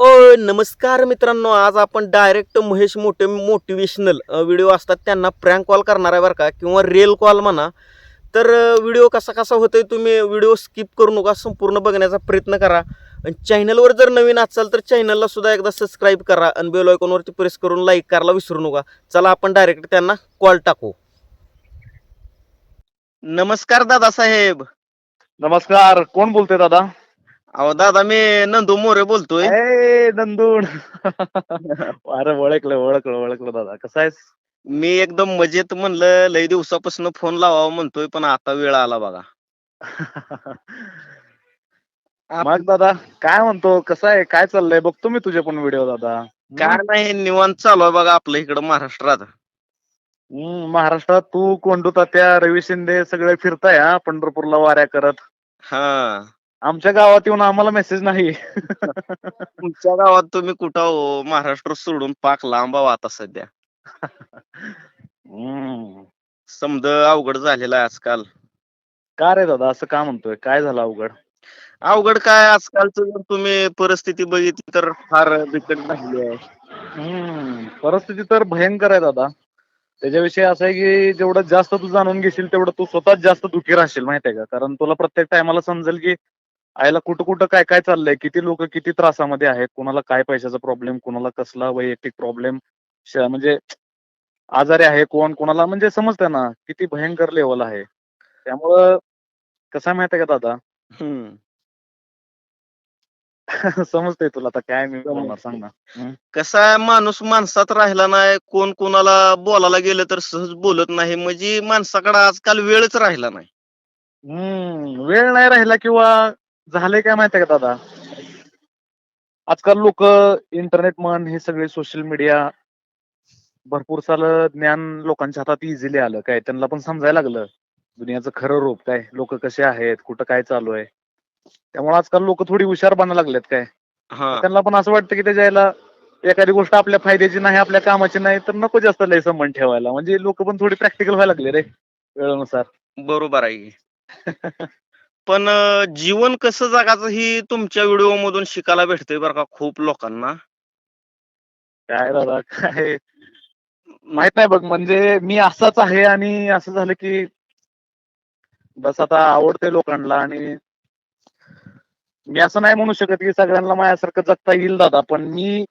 ओ नमस्कार मित्रांनो आज आपण डायरेक्ट महेश मोठे मोटिवेशनल व्हिडिओ असतात त्यांना प्रँक कॉल करणार आहे बरं का किंवा रेल कॉल म्हणा. तर व्हिडिओ कसा कसा होतोय तुम्ही व्हिडिओ स्किप करू नका संपूर्ण बघण्याचा प्रयत्न करा. आणि चॅनलवर जर नवीन असाल तर चॅनलला सुद्धा एकदा सबस्क्राईब करा आणि बेल आयकॉनवरती प्रेस करून लाईक करायला विसरू नका. चला आपण डायरेक्ट त्यांना कॉल टाकू. नमस्कार दादा साहेब नमस्कार. कोण बोलतोय दादा? अहो दादा मी नंदू मोरे बोलतोय. ए नंदून. अरे ओळखलं ओळखलं ओळखलं दादा. कसा आहेस? मी एकदम मजेत म्हणलं लई दिवसापासून फोन लावावा म्हणतोय पण आता वेळ आला बघा. मग दादा काय म्हणतो? कसं आहे? काय चाललंय? बघतो मी तुझे पण व्हिडिओ दादा. काय नाही निवांत चालू आहे बघा आपलं इकडं महाराष्ट्रात. हम्म, महाराष्ट्रात तू कोंडू तात्या रवी शिंदे सगळे फिरताय हा पंढरपूरला वाऱ्या करत. हा. आमच्या गावात येऊन आम्हाला मेसेज नाही. तुमच्या गावात तुम्ही कुठं हो महाराष्ट्र सोडून पाक लांब आता सध्या. हम्म. समज अवघड झालेलं आहे आजकाल. का रे दादा? असं का म्हणतोय? काय झालं अवघड? अवघड काय? आजकालचं जर तुम्ही परिस्थिती बघितली तर फार बिकट झाली आहे. हम्म. परिस्थिती तर भयंकर आहे दादा. त्याच्याविषयी असं आहे की जेवढं जास्त तू जाणून घेशील तेवढं तू स्वतःच जास्त दुखी राहशील माहितीये का? कारण तुला प्रत्येक टायमाला समजेल की आईला कुठं कुठं काय काय चाललंय? किती लोक किती त्रासामध्ये आहेत? कुणाला काय पैशाचा प्रॉब्लेम कुणाला कसला वैयक्तिक प्रॉब्लेम म्हणजे आजारी आहे कोण? कोणाला म्हणजे समजतंय ना किती भयंकर लेवल आहे. त्यामुळं कसं माहितीये का दादा? हम्म. समजतंय तुला आता काय मी बोलणार सांग ना. कसा आहे माणूस माणसात राहिला नाही कोण कोणाला बोलायला गेलं तर सहज बोलत नाही म्हणजे माणसाकडे आजकाल वेळच राहिला नाही. हम्म वेळ नाही राहिला किंवा झालंय काय माहितीये का दादा? आजकाल लोक इंटरनेट म्हण हे सगळे सोशल मीडिया भरपूर सारं ज्ञान लोकांच्या हातात इझिली आलं. काय त्यांना पण समजायला लागलं. दुनियाचं खरं रूप काय? लोक कसे आहेत? कुठं काय चालू आहे? त्यामुळे आजकाल लोक थोडी हुशार बनायला लागलेत काय? हा. त्यांना पण असं वाटतं की त्याच्या याला एखादी गोष्ट आपल्या फायद्याची नाही आपल्या कामाची नाही तर नको जास्त लय संबंध ठेवायला. म्हणजे लोक पण थोडी प्रॅक्टिकल व्हायला लागले रे वेळेनुसार. बरोबर आहे. की. पण जीवन कसं जगायचं ही तुमच्या व्हिडिओ मधून शिकायला भेटतंय बरं का खूप लोकांना? काय दादा काय? माहीत नाही बघ म्हणजे मी असाच आहे आणि असं झालं की बस आता आवडते लोकांना आणि मी असं नाही म्हणू शकत की सगळ्यांना माझ्यासारखं जगता येईल दादा पण मी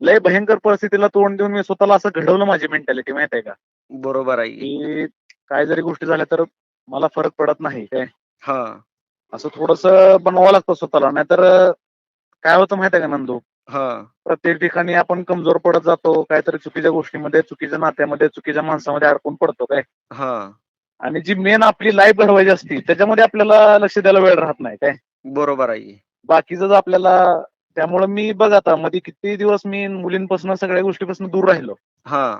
लय भयंकर परिस्थितीला तोंड देऊन मी स्वतःला असं घडवलं माझी मेंटॅलिटी माहीत आहे का? बरोबर आहे. की. की काय जरी गोष्टी झाल्या तर मला फरक पडत नाही काय? हा. असं थोडस बनवावं लागतं स्वतःला नाहीतर काय होतं माहीत आहे का नंदू? हा. प्रत्येक ठिकाणी आपण कमजोर पडत जातो काहीतरी चुकीच्या गोष्टीमध्ये चुकीच्या नात्यामध्ये चुकीच्या माणसामध्ये अडकून पडतो काय? हा. आणि जी मेन आपली लाईफ घडवायची असती त्याच्यामध्ये आपल्याला लक्ष द्यायला वेळ राहत नाही काय? बरोबर आहे. की. बाकीचं आपल्याला त्यामुळं मी बघ आता मध्ये किती दिवस मी मुलींपासून सगळ्या गोष्टीपासून दूर राहिलो. हा.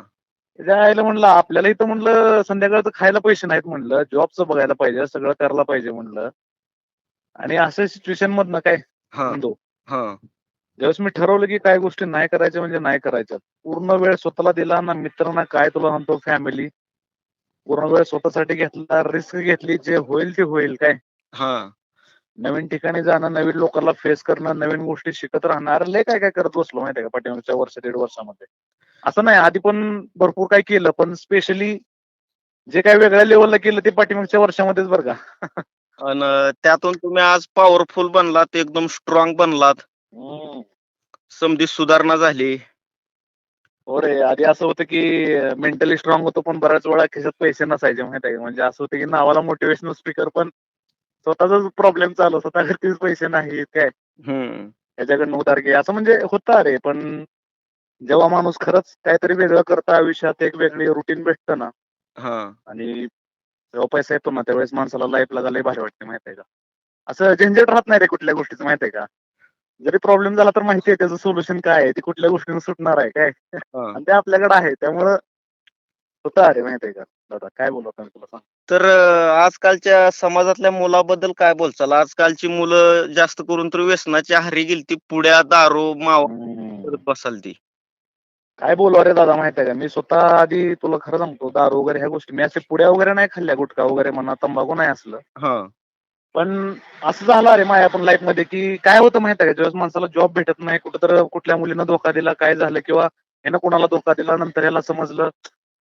आईला म्हणलं आपल्याला इथं म्हणलं संध्याकाळचं खायला पैसे नाहीत म्हणलं जॉबचं बघायला पाहिजे सगळं करायला पाहिजे म्हणलं. आणि असं सिच्युएशन मधनं काय हा. म्हणतो? हा. ज्यावेळेस मी ठरवलं की काय गोष्टी नाही करायच्या म्हणजे नाही करायच्या. पूर्ण वेळ स्वतःला दिला ना मित्र ना काय तुला म्हणतो फॅमिली पूर्ण वेळ स्वतःसाठी घेतला रिस्क घेतली जे होईल ते होईल काय? हा. नवीन ठिकाणी जाणं नवीन लोकांना फेस करणं नवीन गोष्टी शिकत राहणार लय काय काय करत बसलो माहितीये का पाठीमागच्या वर्ष दीड वर्षामध्ये? असं नाही आधी पण भरपूर काय केलं पण स्पेशली जे काय वेगळ्या लेवलला केलं ते पाठीमागच्या वर्षामध्येच बरं का. आणि त्यातून तुम्ही आज पॉवरफुल बनलात एकदम स्ट्रॉंग बनलात. समधी सुधारणा झाली. हो रे आधी असं होतं की मेंटली स्ट्रॉंग होतो पण बऱ्याच वेळा खिशात पैसे नसायचे माहिती आहे? म्हणजे असं होतं की नावाला मोटिवेशनल स्पीकर पण स्वतःचाच प्रॉब्लेम चालू स्वतःकडे पैसे नाहीत काय? त्याच्याकडनं उधार घे. असं म्हणजे होतं रे पण जेव्हा माणूस खरंच काहीतरी वेगळं करतं आयुष्यात एक वेगळी रुटीन भेटतं ना. हा. आणि जेव्हा पैसा येतो ना त्यावेळेस माणसाला लाईफला लय भारी वाटते माहिती आहे का? असं झंझट राहत नाही रे कुठल्या गोष्टीचं माहिती आहे का? जरी प्रॉब्लेम झाला तर माहिती आहे त्याचं सोल्युशन काय आहे ते कुठल्या गोष्टीने सुटणार आहे काय? हा. आणि ते आपल्याकडे आहे त्यामुळं होतं अरे माहिती आहे का? दादा काय बोलत आहे तुला सांग. तर अं, आजकालच्या समाजातल्या मुलाबद्दल काय बोलचाल? आजकालची मुलं जास्त करून तर व्यसनाच्या आहारी गेली ती पुड्या दारू मावा हम्म. करत बसाल ती काय बोलू? अरे दादा माहिती आहे का? मी स्वतः आधी तुला खरं सांगतो दारू वगैरे ह्या गोष्टी मी असे पुड्या वगैरे नाही खाल्ल्या गुटखा वगैरे म्हणा तंबाखू नाही असलं. हा. पण असं झालं अरे माझ्या पण लाईफमध्ये की काय होतं माहिती आहे का? ज्यावेळेस माणसाला जॉब भेटत नाही कुठं तर कुठल्या मुलीनं धोका दिला काय झालं किंवा यानं कोणाला धोका दिला नंतर याला समजलं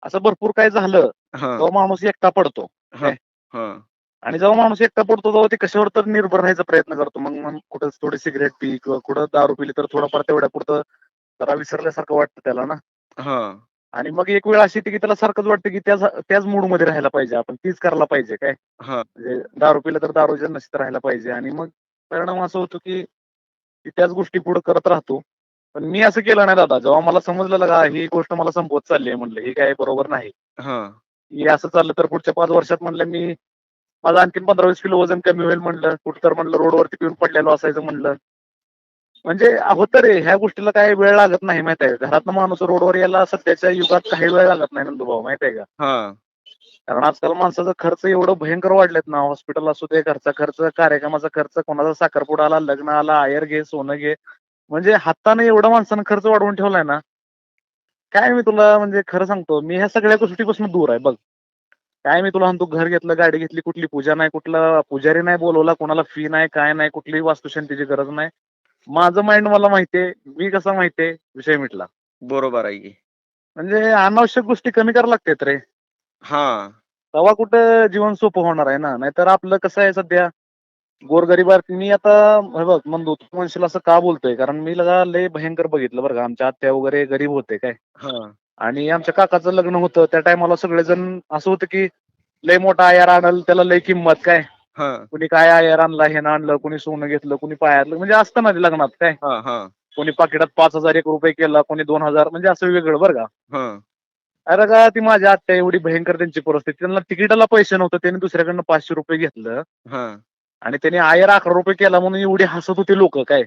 असं भरपूर काय झालं. हा. तेव्हा माणूस एकटा पडतो हा. आणि जेव्हा माणूस एकटा पडतो तेव्हा ते कशावर तर निर्भर राहायचा प्रयत्न करतो. मग मग कुठं थोडी सिगरेट पी किंवा कुठं दारू पिली तर थोडंफार तेवढ्या पुरतं जरा विसरल्यासारखं वाटतं त्याला ना. हा. आणि मग एक वेळ अशी येते की त्याला सारखंच वाटतं की त्याच त्याच मूडमध्ये राहायला पाहिजे आपण तीच करायला पाहिजे काय? हा. म्हणजे दारू पिलं तर दारूच्या नशेत राहायला पाहिजे. आणि मग परिणाम असं होतो की की त्याच गोष्टी पुढे करत राहतो. पण मी असं केलं नाही दादा. जेव्हा मला समजलं का ही गोष्ट मला संपवत चालली आहे म्हणलं ही काय बरोबर नाही. हा. हे असं चाललं तर पुढच्या पाच वर्षात म्हणलं मी माझं आणखीन पंधरा वीस किलो वजन कमी होईल म्हणलं. कुठं तर म्हणलं रोडवरती पिऊन पडलेलो असायचं म्हणलं. म्हणजे होतं रे ह्या गोष्टीला काही वेळ लागत नाही माहीत आहे का? घरातनं माणूस रोडवर यायला सध्याच्या युगात काही वेळ लागत नाही नंदूभाऊ माहीत आहे का? हा. कारण आजकाल माणसाचा खर्च एवढं भयंकर वाढलेत ना हॉस्पिटल असू दे घरचा खर्च कार्यक्रमाचा खर्च कोणाचा साखरपुडा आला लग्न आला आयर घे सोनं घे. म्हणजे हाताने एवढा माणसानं खर्च वाढवून ठेवलाय ना काय मी तुला म्हणजे खरं सांगतो मी ह्या सगळ्या गोष्टीपासून दूर आहे बघ. काय मी तुला म्हणतो घर घेतलं गाडी घेतली कुठली पूजा नाही कुठला पुजारी नाही बोलवला कोणाला फी नाही काय नाही कुठलीही वास्तुशांतीची गरज नाही. माझं माइंड मला माहितीये मी कसा माहितीये विषय मिटला. बरोबर आहे की. म्हणजे अनावश्यक गोष्टी कमी करायला लागतात रे. हा. तेव्हा कुठं जीवन सोपं होणार आहे ना? नाहीतर आपलं कसं आहे सध्या? गोरगरीबार मी आता हे बघ म्हणतो तू म्हणशील असं का बोलतोय? कारण मी लगा लय भयंकर बघितलं बरं का. आमच्या आत्या वगैरे गरीब होते काय? हा. आणि आमच्या काकाचं लग्न होतं. त्या टायमाला सगळेजण असं होतं की लय मोठा आयार आणल त्याला लय किंमत काय? कुणी काय आयार आणला हे आणलं कुणी सोनं घेतलं कुणी पायातलं म्हणजे असतं ना ते लग्नात काय? हा हा. कोणी पाकिटात पाच हजार एक रुपये केला कोणी दोन हजार म्हणजे असं वेगळं बरं का? हा. अरे का ती माझ्या आत्या एवढी भयंकर त्यांची परिस्थिती. त्यांना तिकिटाला पैसे नव्हते त्यांनी दुसऱ्याकडनं पाचशे रुपये घेतलं. आणि त्यांनी आयर अकरा रुपये केला म्हणून एवढी हसत होती लोक काय?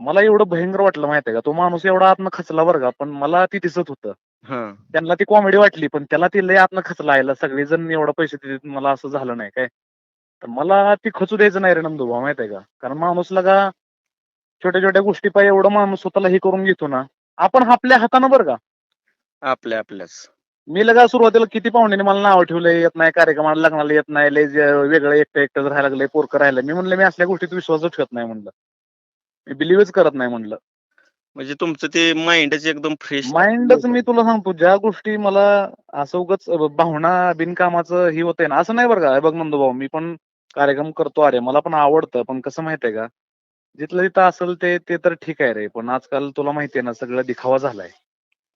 मला एवढं भयंकर वाटलं माहितीये का? तो माणूस एवढा आतनं खचला बरं का पण मला ती दिसत होतं. हा. त्यांना ती कॉमेडी वाटली पण त्याला ती लय आतनं खचला आहे सगळेजण एवढं पैसे देतात मला असं झालं नाही काय? तर मला ती खचू द्यायचं नाही रे नंदू भाऊ माहितीये का? कारण माणूसला का छोट्या छोट्या गोष्टी पाहिजे एवढं माणूस स्वतःला हे करून घेतो ना आपण आपल्या हातानं बरं का? आपल्या आपल्याच. मी लगा सुरुवातीला किती पाहुण्याने मला नाव ठेवलं येत नाही कार्यक्रमाला लग्नाला येत नाही लय वेगळं एकटं एकटं राहायला लागलंय पोरकं राहिलं. मी म्हणलं मी असल्या गोष्टीत विश्वासच ठेवत नाही म्हणलं. मी बिलिव्हच करत नाही म्हणलं. म्हणजे तुमचं ते माइंडच एकदम फ्रेश माइंडच मी तुला सांगतो ज्या गोष्टी मला असं उगच भावना बिनकामाचं ही होतंय ना असं नाही बरं का? बघ नंदू भाऊ मी पण कार्यक्रम करतो. अरे मला पण आवडतं पण कसं माहितीये का? जिथलं जिथं असेल ते ते तर ठीक आहे रे पण आजकाल तुला माहितीये ना सगळं दिखावा झालाय.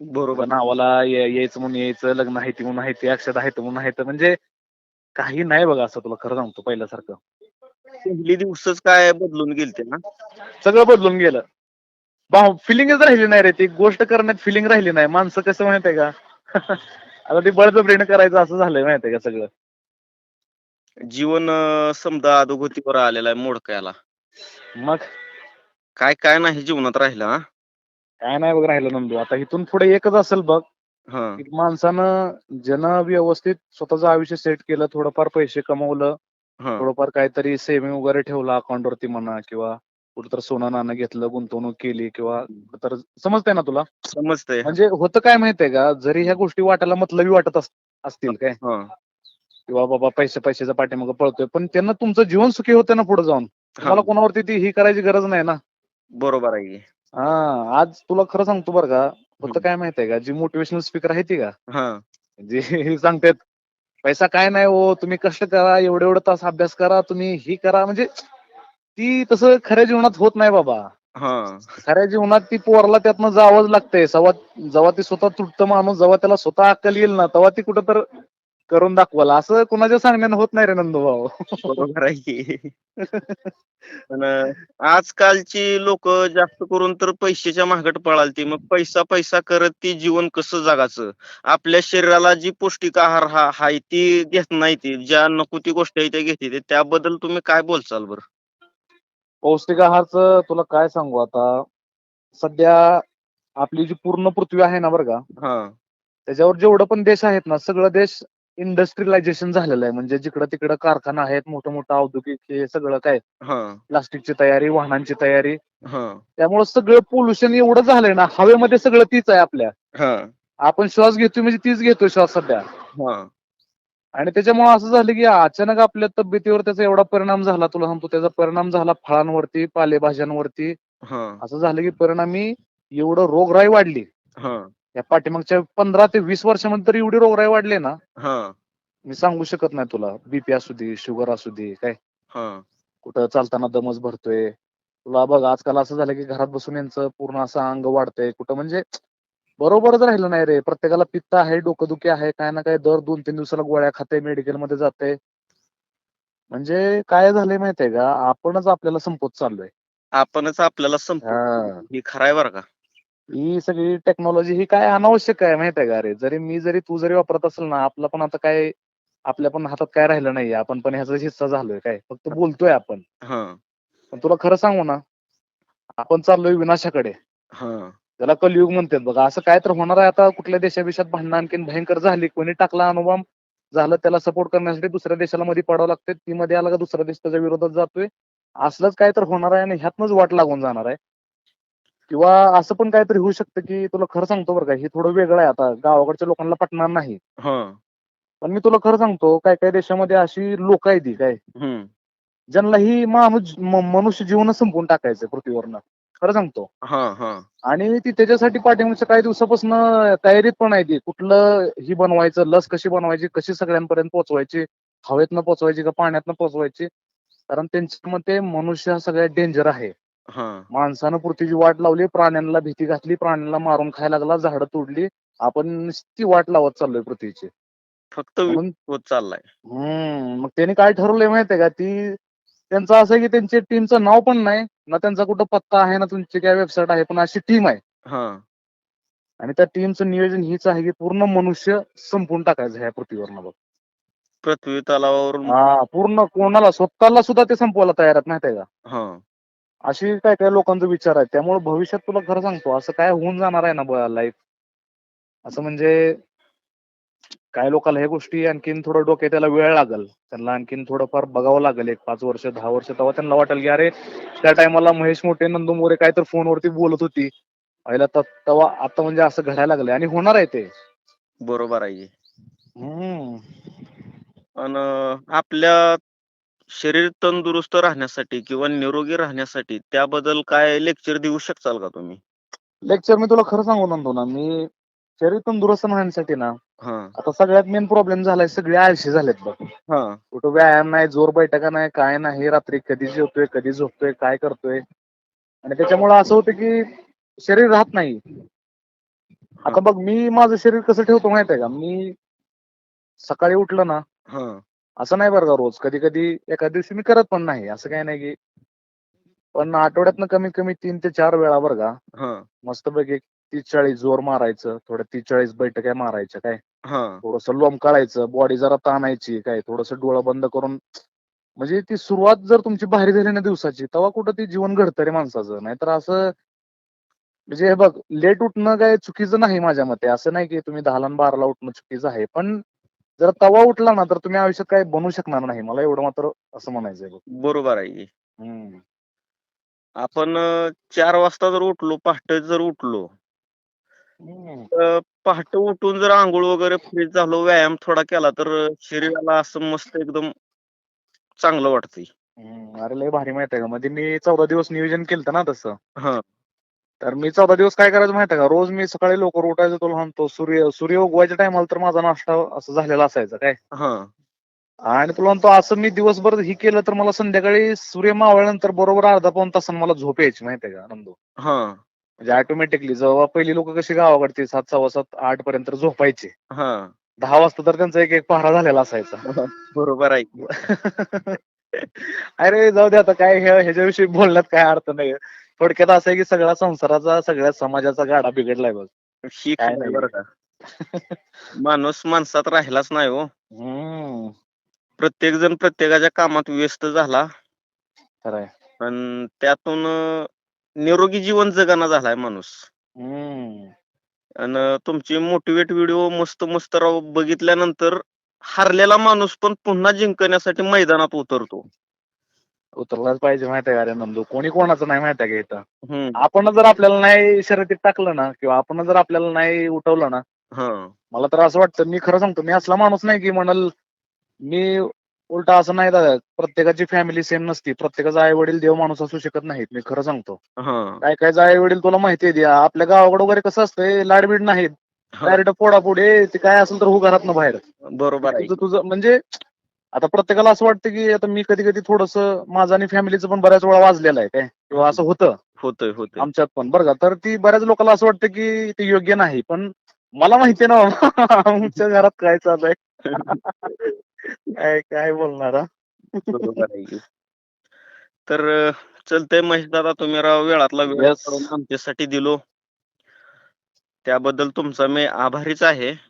बरोबर. नावाला या- यायचं म्हणून यायचं लग्न आहे ती म्हणून आहे ते अक्षत आहे म्हणून आहे. म्हणजे काही नाही बघा असं तुला खरं सांगतो पहिल्यासारखं. पहिली दिवसच काय बदलून गेलते ना? सगळं बदलून गेलं. फिलिंगच राहिली नाही रे ती गोष्ट करण्यात फिलिंग राहिली नाही. माणसं कसं माहितीये का? आता ती बळजबरीनं करायचं असं झालंय माहितीये का सगळं? जीवन अं, समजा अधोगतीवर आलेला आहे मोडकायला. मग काय काय नाही जीवनात राहिलं हा? काय नाही बघ राहिलं नंदू. आता इथून पुढे एकच असेल बघ हा. की माणसानं ज्यानं व्यवस्थित स्वतःचं आयुष्य सेट केलं थोडंफार पैसे कमवलं हा. थोडंफार काहीतरी सेव्हिंग वगैरे ठेवलं अकाउंट वरती म्हणा किंवा कुठं सोनं नाणं घेतलं गुंतवणूक केली किंवा तर समजतंय ना तुला? समजतंय. म्हणजे होतं काय माहितीये का? जरी ह्या गोष्टी वाटायला मतलबी वाटत अस- असतील काय? हा किंवा बाबा पैसे पैशाच्या पाठीमागे पळतोय. पण त्यांना तुमचं जीवन सुखी होतं ना पुढे जाऊन. तुम्हाला कोणावरती ती ही करायची गरज नाही ना. बरोबर आहे. हा आज तुला खरं सांगतो बरं का. हम्म. काय माहितीये का? जी मोटिवेशनल स्पीकर आहे ती का? हा. जे सांगतात पैसा काय नाही हो तुम्ही कष्ट करा एवढे एवढे तास अभ्यास करा तुम्ही ही करा. म्हणजे ती तसं खऱ्या जीवनात होत नाही बाबा. खऱ्या जीवनात ती पोराला त्यातनं जावंच लागतंय. जेव्हा ती स्वतः तुटतं माणूस जेव्हा त्याला स्वतः अक्कल येईल ना तेव्हा ती कुठं तर करून दाखवाल. असं कुणाच्या सांगण्यानं होत नाही रे नंदू भाऊ. बरोबर आहे. पण आजकालची लोक जास्त करून तर पैशाच्या महागट पळालती. मग पैसा पैसा करत ती जीवन कसं जगायचं आपल्या शरीराला जी पौष्टिक आहार हा हाय ती घेत नाही ती. ज्या नको ती गोष्ट आहे त्या घेते. त्याबद्दल तुम्ही काय बोलचाल बरं? पौष्टिक आहारचं तुला काय सांगू आता? सध्या आपली जी पूर्ण पृथ्वी आहे ना बरं का? हा. त्याच्यावर जेवढं पण देश आहेत ना सगळं देश इंडस्ट्रियलायझेशन झालेलं आहे. म्हणजे जिकडं तिकडं कारखाना आहेत मोठं मोठं औद्योगिक हे सगळं काय हा. प्लास्टिकची तयारी वाहनांची तयारी. त्यामुळे सगळं पोल्युशन एवढं झालंय ना हवेमध्ये सगळं तीच आहे आपल्या. आपण श्वास घेतोय म्हणजे तीच घेतोय श्वास सध्या. आणि त्याच्यामुळे असं झालं की अचानक आपल्या तब्येतीवर त्याचा एवढा परिणाम झाला तुला सांगतो त्याचा परिणाम झाला फळांवरती पालेभाज्यांवरती. हा. असं झालं की परिणामी एवढं रोगराई वाढली. हा या पाठीमागच्या पंधरा ते वीस वर्षामध्ये तर एवढी रोगराई वाढली ना. हा. मी सांगू शकत नाही तुला. बीपी असू दे शुगर असू दे काय? हा. कुठं चालताना दमच भरतोय. तुला बघ आजकाल असं झालं की घरात बसून यांचं पूर्ण असं अंग वाढतंय. कुठं म्हणजे बरोबरच राहिलं नाही रे. प्रत्येकाला पित्त आहे डोकंदुखी आहे काय ना काय दर दोन तीन दिवसाला गोळ्या खाते मेडिकलमध्ये जाते. म्हणजे काय झालंय माहितीये का? आपणच आपल्याला संपत चाललोय. आपणच आपल्याला संप हा. ही खराय बरं का? ही सगळी टेक्नॉलॉजी ही काय अनावश्यक आहे माहितीये का रे? जरी मी जरी तू जरी वापरत असेल ना आपला पण आता काय आपल्या पण हातात काय राहिलं नाही आपण पण ह्याचा हिस्सा झालोय काय? फक्त बोलतोय आपण. हा. पण तुला खरं सांगू ना आपण चाललोय विनाशाकडे. हा. त्याला कलियुग म्हणतात बघा. असं काय तर होणार आहे आता कुठल्या देशाविषयात भांडणं आणखीन भयंकर झाली. कोणी टाकला अनुभव झालं त्याला सपोर्ट करण्यासाठी दुसऱ्या देशाला मध्ये पडावं लागते ती मध्ये आला का दुसरा देश त्याच्या विरोधात जातोय. असलंच काय तर होणार आहे आणि ह्यातनच वाट लागून जाणार आहे. किंवा असं पण काहीतरी होऊ शकतं की तुला खरं सांगतो बरं का हे थोडं वेगळं आहे आता. गावाकडच्या लोकांना पटणार नाही. हा. पण मी तुला खरं सांगतो काय काय देशामध्ये अशी लोक आहेत ती काय? ज्यांना ही माणूस मनुष्य जीवनच संपवून टाकायचं पृथ्वीवरनं. खरं सांगतो. हा हा. आणि ती त्याच्यासाठी पाठिंबाच्या काही दिवसापासून तयारीत पण आहे ती. कुठलं ही बनवायचं लस कशी बनवायची कशी सगळ्यांपर्यंत पोहोचवायची हवेतनं पोहोचवायची का पाण्यातनं पोहोचवायची? कारण त्यांच्या मते मनुष्य हा सगळ्यात डेंजर आहे. माणसानं पृथ्वीची वाट लावली प्राण्यांना भीती घातली प्राण्यांना मारून खायला लागला झाडं तोडली आपण ती वाट लावत चाललोय पृथ्वीची. फक्त होत चाललाय. हम्म मग त्यांनी काय ठरवलंय माहितीये का? ती त्यांचं असं आहे की त्यांच्या टीमचं नाव पण नाही ना त्यांचा कुठं पत्ता आहे ना तुमची काय वेबसाईट आहे पण अशी टीम आहे. हा. आणि त्या टीमचं नियोजन हीच आहे की पूर्ण मनुष्य संपून टाकायचं ह्या पृथ्वीवरनं बघ. पृथ्वी तलावावरून हा पूर्ण कोणाला स्वतःला सुद्धा ते संपवायला तयार आहेत माहितीये का? हा. अशी काय काय लोकांचा विचार आहे त्यामुळे भविष्यात तुला खरं सांगतो असं काय होऊन जाणार आहे ना लाईफ असं म्हणजे काय लोकांना ह्या गोष्टी आणखीन थोडं डोक्यात त्याला वेळ लागल. त्यांना आणखीन थोडंफार बघावं लागेल एक पाच वर्ष दहा वर्ष तेव्हा त्यांना वाटेल की अरे त्या टायमाला महेश मोठे नंदू मोरे काय तर फोनवरती बोलत होती. पहिला तेव्हा आता म्हणजे असं घडायला लागलंय आणि होणार आहे ते. बरोबर आहे आपल्या शरीर तंदुरुस्त राहण्यासाठी किंवा निरोगी राहण्यासाठी त्याबद्दल काय लेक्चर देऊ शकताल का तुम्ही? लेक्चर मी तुला खरं सांगू नंदू ना मी शरीर तंदुरुस्त राहण्यासाठी ना हा. आता सगळ्यात मेन प्रॉब्लेम झालाय सगळे आळशी झालेत बघ. हा. कुठं व्यायाम नाही जोर बैठका नाही काय नाही रात्री कधी जेवतोय कधी झोपतोय काय करतोय? आणि त्याच्यामुळे असं होतं की शरीर राहत नाही. आता बघ मी माझं शरीर कसं ठेवतो माहीत आहे का? मी सकाळी उठलं ना हा. असं नाही बरं का रोज. कधी कधी एका दिवशी मी करत पण नाही. असं काही नाही की पण आठवड्यातनं कमीत कमी तीन ते चार वेळा बरं का. हा. मस्तपैकी तीस चाळीस जोर मारायचं. थोडं तीस चाळीस बैठक्या मारायच्या. काय? हा. थोडस लोंब काढायचं. बॉडी जरा ताणायची. काय? थोडस डोळं बंद करून म्हणजे ती सुरुवात जर तुमची भारी झाली ना दिवसाची तेव्हा कुठं ती जीवन घडतं रे माणसाचं. नाहीतर असं म्हणजे हे बघ लेट उठणं काय चुकीचं नाही माझ्या मते. असं नाही की तुम्ही दहाला आणि बाराला उठणं चुकीचं आहे. पण जर तवा उठला ना तर तुम्ही आयुष्यात काय बनू शकणार नाही. मला एवढं मात्र असं म्हणायचंय बघ. बरोबर आहे हम्म. आपण अं, चार वाजता जर उठलो पहाटे जर उठलो हम्म. तर पहाटे उठून जर आंघोळ वगैरे फ्रेश झालो व्यायाम थोडा केला तर शरीराला असं मस्त एकदम चांगलं वाटतंय. हम्म. अरे लय भारी माहिती आहे का मध्ये मी चौदा दिवस नियोजन केलं ना तसं. हा. तर मी चौदा दिवस काय करायचं माहिती का? रोज मी सकाळी लवकर उठायचं तुला म्हणतो सूर्य सूर्य उगवायच्या टायमाला तर माझा नाश्ता असं झालेला असायचा काय? हा. आणि तुला म्हणतो असं मी दिवसभर ही केलं तर मला संध्याकाळी सूर्य मावळल्यानंतर बरोबर अर्धा पाऊन तासानं मला झोप यायची माहितीये का नंदू? म्हणजे ऑटोमॅटिकली जेव्हा पहिली लोक कशी गावाकडची सात सव्वा सात आठ पर्यंत झोपायचे. दहा वाजता तर त्यांचा एक एक पहारा झालेला असायचा. बरोबर आहे अरे जाऊ दे आता काय हे- ह्याच्याविषयी बोलण्यात काय अर्थ नाही. थोडक्यात असं आहे की सगळा संसाराचा सगळ्या समाजाचा गाडा बिघडलाय बघ. ही काय नाही. बरं का. माणूस माणसात राहिलाच नाही हो. हम्म. प्रत्येक जण प्रत्येकाच्या कामात व्यस्त झाला. खरंय. आणि त्यातून निरोगी जीवन जगाना झालाय माणूस. हम्म. आणि तुमचे मोटिवेट व्हिडिओ मस्त मस्त राव बघितल्यानंतर हारलेला माणूस पण पुन्हा जिंकण्यासाठी मैदानात उतरतो. उतरलाच पाहिजे माहितीये का रे नंदू? कोणी कोणाचं नाही माहितीये का इथं? हम्म. आपण जर आपल्याला नाही शर्यतीत टाकलं ना किंवा आपण जर आपल्याला नाही उठवलं ना हा. मला तर असं वाटतं मी खरं सांगतो मी असला माणूस नाही की म्हणाल मी उलट असं नाही दादा प्रत्येकाची फॅमिली सेम नसती. प्रत्येकाचा आई वडील देव माणूस असू शकत नाहीत मी खरं सांगतो. हा. काय काय आई वडील तुला माहिती आहे आपल्या गावाकडे वगैरे कसं असतंय लाडबीड नाहीत. हा. डायरेक्ट पोडापुढे ते काय असेल तर हो घरात बाहेर. बरोबर आहे. तुझं तुझं म्हणजे आता प्रत्येकाला असं वाटतं की आता मी कधी कधी थोडस माझं आणि फॅमिलीचं पण बऱ्याच वेळा वाजलेलं आहे काय? किंवा असं होतं. होतोय होतोय. आमच्यात पण. बरं का? तर ती बऱ्याच लोकांना असं वाटतं की ते योग्य नाही. पण मला माहिती ना आमच्या घरात काय चालू आहे? काय काय बोलणार. तर अं, चलतंय महेश दादा तुम्ही राव वेळातला वेळ आमच्यासाठी दिलो. त्याबद्दल तुमचा मी आभारीच आहे.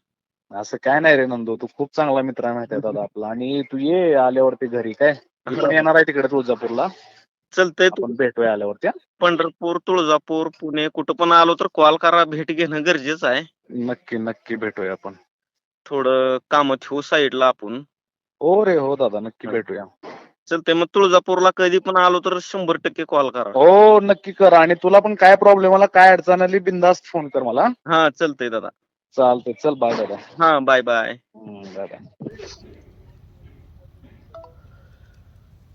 असं काय नाही रे नंदू तू खूप चांगला मित्र आहे माहिती आहे दादा आपला. आणि तू ये आल्यावरती घरी काय? मी पण येणार आहे तिकडे तुळजापूरला. चलतंय तू. आपण भेटूया आल्यावरती हा? पंढरपूर तुळजापूर पुणे कुठं पण आलो तर कॉल करा. भेट घेणं गरजेचं आहे. नक्की नक्की भेटूया आपण. थोडं काम ठेवू साईडला आपण. हो रे हो दादा नक्की. भेटूया. चलतंय मग तुळजापूरला कधी पण आलो तर शंभर टक्के कॉल करा. हो नक्की कर. आणि तुला पण काय प्रॉब्लेम आला काय अडचण आली बिंदास्त फोन कर मला हा चलतंय दादा. चालतंय चल बाय दादा. हा बाय बाय दादा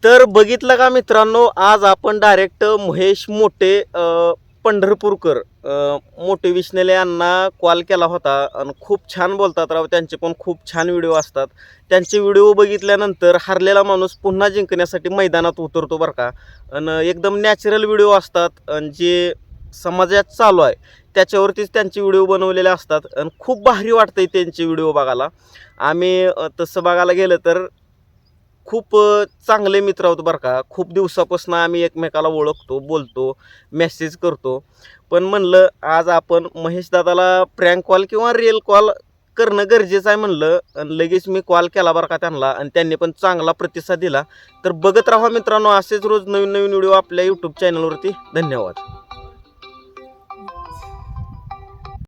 तर बघितलं का मित्रांनो आज आपण डायरेक्ट महेश मोठे पंढरपूरकर विष्णेले यांना कॉल केला होता आणि खूप छान बोलतात राव. त्यांचे पण खूप छान व्हिडिओ असतात. त्यांचे व्हिडिओ बघितल्यानंतर हरलेला माणूस पुन्हा जिंकण्यासाठी मैदानात उतरतो बरं का. आणि एकदम नॅचरल व्हिडिओ असतात. आणि जे समाजात चालू आहे. त्याच्यावरतीच त्यांचे व्हिडिओ बनवलेले असतात आणि खूप भारी वाटतंय त्यांचे व्हिडिओ बघायला. आम्ही तसं बघायला गेलं तर खूप चांगले मित्र आहोत बरं का. खूप दिवसापासून आम्ही एकमेकाला ओळखतो बोलतो मेसेज करतो. पण म्हणलं आज आपण महेश दादाला प्रँक कॉल किंवा रिअल कॉल करणं गरजेचं आहे म्हणलं. आणि लगेच मी कॉल केला बरं का त्यांना आणि त्यांनी पण चांगला प्रतिसाद दिला. तर बघत राहा मित्रांनो असेच रोज नवीन नवीन व्हिडिओ आपल्या यूट्यूब चॅनलवरती धन्यवाद.